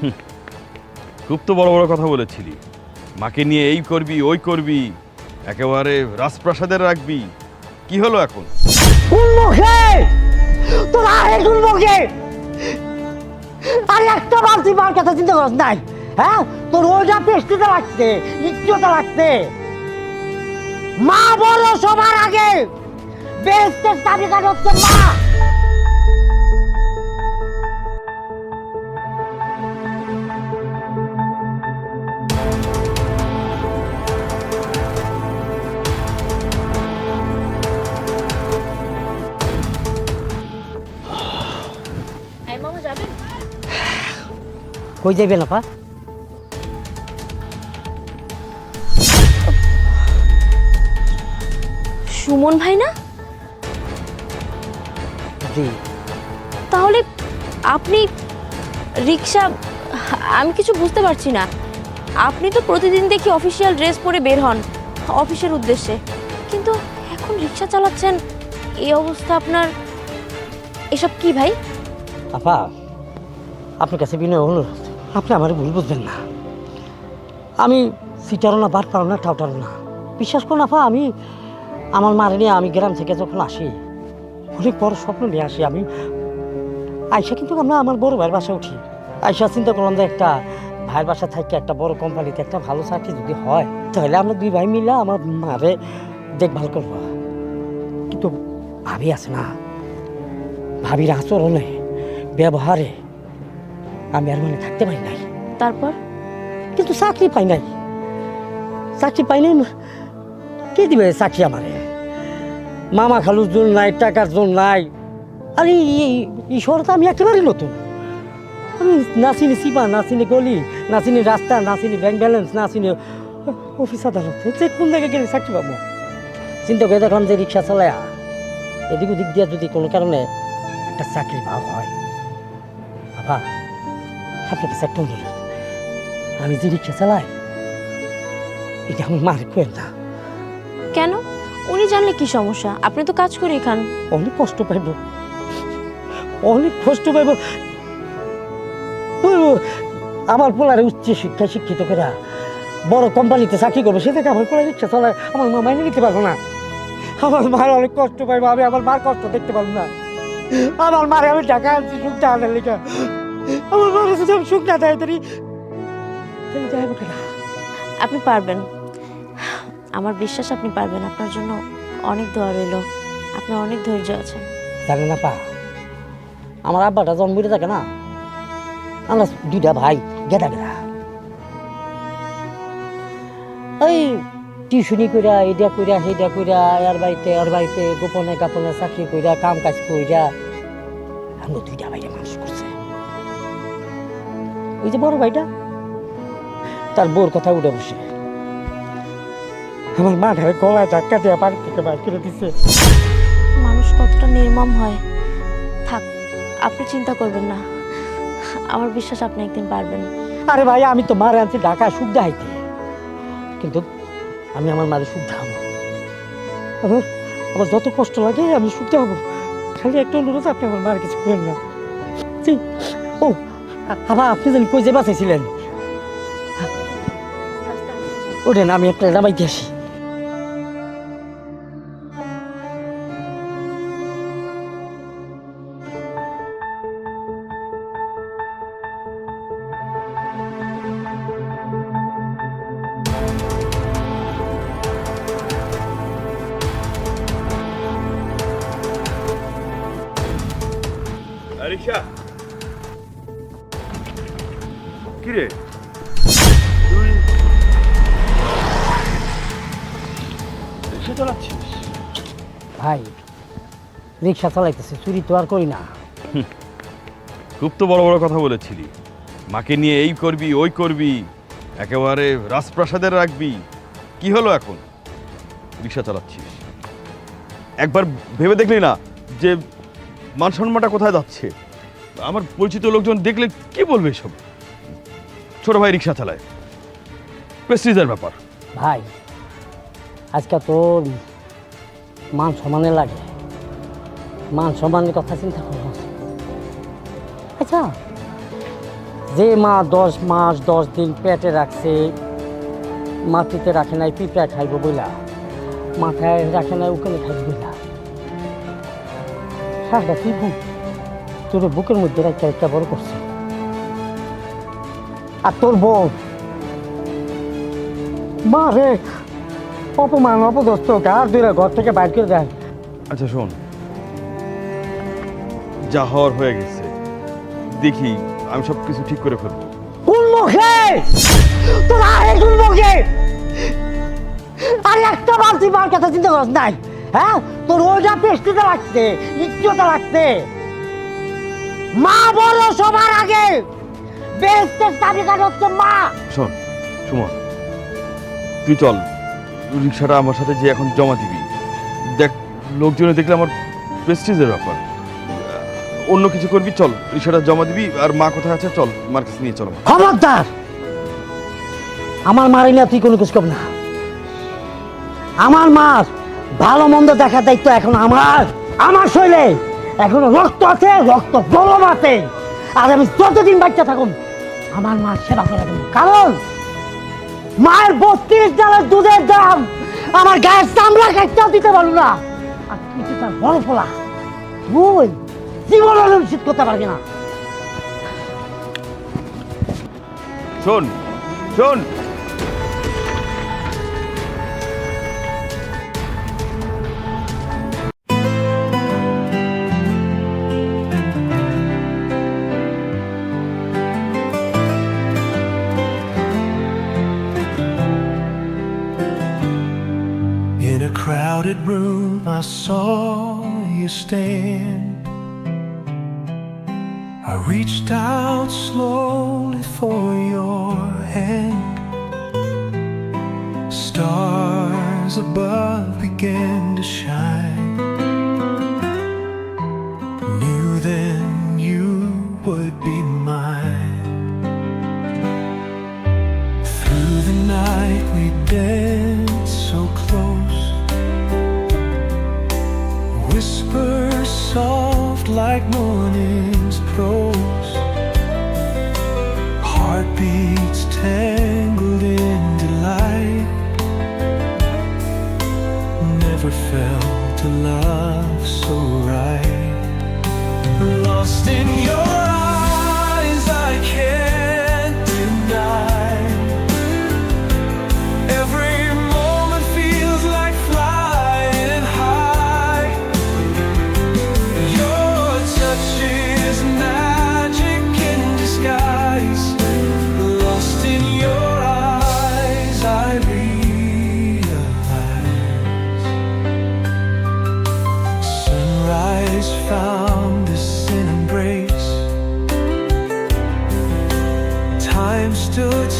খুব তো বড় বড় কথা বলেছিলি। মাকে নিয়ে এই করবি, ওই করবি, একেবারে রাজপ্রাসাদের রাখবি। কি হলো এখন? তোর একটা মার কথা নাই হ্যাঁ? তোর মা বলো সবার আগে বেস্টের তালিকা হচ্ছে মা। কই যাইবে না পা? সুমন ভাই না? জি। তাহলে আপনি রিক্সা আমি কিছু বুঝতে পারছি না। আপনি তো প্রতিদিন দেখি অফিসিয়াল ড্রেস পরে বের হন অফিসের উদ্দেশ্যে। কিন্তু এখন রিক্সা চালাচ্ছেন এই অবস্থা আপনার এসব কি ভাই? আপা আপনার কাছে বিনয় অনুরোধ। আপনি আমার ভুল বুঝবেন না। আমি সিটারও না বাট পারো না টাউটারও না বিশ্বাস করুন আপা, আমি আমার মারে নিয়ে আমি গ্রাম থেকে যখন আসি, অনেক বড় স্বপ্ন নিয়ে আসি আমি। আয়সা কিন্তু আমরা আমার বড় ভাইয়ের বাসা উঠি। আয়সা চিন্তা করলাম যে একটা ভাইয়ের বাসা থেকে একটা বড় কোম্পানিতে একটা ভালো চাকরি যদি হয়, তাহলে আমরা দুই ভাই মিলে আমার মারে দেখভাল করব। কিন্তু ভাবি আছে না, ভাবির আচরণে, ব্যবহারে আমি আর মানে থাকতে পারি নাই। তারপর? কিন্তু চাকরি পাই নাই। চাকরি পাই নাই কে দিবে চাকরি আমারে? মামা খালুর জোর নাই টাকার জোর নাই। আরে এই- শহর তো আমি একেবারে নতুন। আমি না চিনি সিপা না চিনি গলি না চিনি রাস্তা না চিনি ব্যাংক ব্যালেন্স না চিনি অফিস আদালত। যে কোন জায়গায় গেলে চাকরি পাবো? চিন্তা করে দেখলাম যে রিক্সা চালায়া এদিক ওদিক দিয়ে যদি কোনো কারণে একটা চাকরি পাওয়া হয়। বাবা। একটা অনুরোধ আমি যে রিক্সা চালাই এটা আমার মার করেন না। কেন? উনি জানলে কি সমস্যা? আপনি তো কাজ করে খান। অনেক কষ্ট পাইব। অনেক কষ্ট পাইব। আমার পোলারে উচ্চ শিক্ষা শিক্ষিত করে বড় কোম্পানিতে চাকরি করব সে থেকে আমার পোলা রিক্সা চালায় আমার মা মাইনে নিতে পারব না। আমার মার অনেক কষ্ট পাইবো আমি আমার মার কষ্ট দেখতে পারব না। আমার মারে আমি টাকা আনছি সুখ টাকার লেখা আমার মারে যদি আমি সুখ না তাহলে তাহলে যাইব কেনা আপনি পারবেন। আমার বিশ্বাস আপনি পারবেন। আপনার জন্য অনেক দোয়া রইল। আপনার অনেক ধৈর্য আছে জানে না পা আমার আব্বাটা জন্মিতে থাকে না। আমরা দুইটা ভাই গেদা গেদা। ওই টিউশনি কইরা এটা কইরা সেইটা কইরা এর বাড়িতে ওর বাড়িতে গোপনে গাপনে চাকরি কইরা কাম কাজ কইরা আমরা দুইটা ভাইয়া মানুষ করছে। ওই যে বড় ভাইটা? তার বোর কথা উঠে বসে। আমার মা ধারে গলায় ধাক্কা দিয়ে বাড়ি থেকে বাইর করে দিছে। মানুষ কতটা নির্মম হয়। থাক আপনি চিন্তা করবেন না। আমার বিশ্বাস আপনি একদিন পারবেন। আরে ভাই আমি তো মারে আনছি ঢাকা সুখ দেখাইতে। কিন্তু আমি আমার মারে সুখ দেখাবো। আমার আমার যত কষ্ট লাগে আমি সুখ দেখাবো। খালি একটা অনুরোধ আপনি আমার মার কিছু করেন না। ও আবার আপনি জানি কই যে বাঁচাইছিলেন? ওঠেন আমি একটা নামাইতে আসি। কি রে তুই রিক্সা চালাচ্ছিস? ভাই রিক্সা চালাইতেছে চুরি তো আর করি না। খুব তো বড় বড় কথা বলেছিলি। মাকে নিয়ে এই করবি ওই করবি একেবারে রাজপ্রাসাদের রাখবি। কি হলো এখন? রিক্সা চালাচ্ছিস। একবার ভেবে দেখলি না যে মান সম্মানটা কোথায় যাচ্ছে? আমার পরিচিত লোকজন দেখলে কি বলবে এসব? ছোট ভাই রিক্সা চালায়। প্রেস্টিজের ব্যাপার। ভাই, আজকে তো মান সমানে লাগে। মান সম্মানের কথা চিন্তা করো আচ্ছা যে মা দশ মাস, দশ দিন পেটে রাখছে, মাটিতে রাখে নাই পিঁপড়া খাইব বইলা, মাথায় রাখে নাই ওখানে খাইব বইলা। সারাটা কি বুক তোর বুকের মধ্যে রাখতে একটা বড় করছে। আর তোর বউ? মা রে অপমান অপদস্থ গার দুইরা ঘর থেকে বাইর করে দেয় আচ্ছা শোন। যা হওয়ার হয়ে গেছে দেখি আমি সব কিছু ঠিক করে ফেলব। কোন মুখে? তোর আরে কোন মুখে? আরে একটা বালতি মার কথা চিন্তা করস নাই হ্যাঁ? তোর ওইটা পেস্টিতে লাগছে ইচ্ছটা লাগছে। মা বলো সবার আগে বেস্টের তালিকা হচ্ছে মা। শোন সুমন তুই চল। রিক্সাটা আমার সাথে যে এখন জমা দিবি। দেখ লোকজনে দেখলে আমার প্রেস্টিজের ব্যাপার। অন্য কিছু করবি চল। রিক্সাটা জমা দিবি আর মা কোথায় আছে চল। মার কাছে নিয়ে চল। খবরদার! আমার মারি না তুই কোনো কিছু কর না। আমার মার ভালো মন্দ দেখার দায়িত্ব এখন আমার। আমার শৈলে এখনও রক্ত আছে রক্ত গরম আছে। আর আমি যতদিন বাচ্চা থাকুন আমার মা সেবা করে দেবো। কারণ মায়ের বত্রিশ ডালের দুধের দাম আমার গায়ের চামড়া কাটতেও দিতে পারল না। আর তুই তো তার বড় ফোলা। তুই জীবন অনুষ্ঠিত করতে পারবি না। শোন শোন। Room, I saw you stand. I reached out slowly for your hand. Stars above began to shine. Knew then you would be mine. Through the night we danced so close like morning's prose. Heartbeats tangled in delight. Never felt a love so right. Lost in your Sunrise found us in embrace. Time stood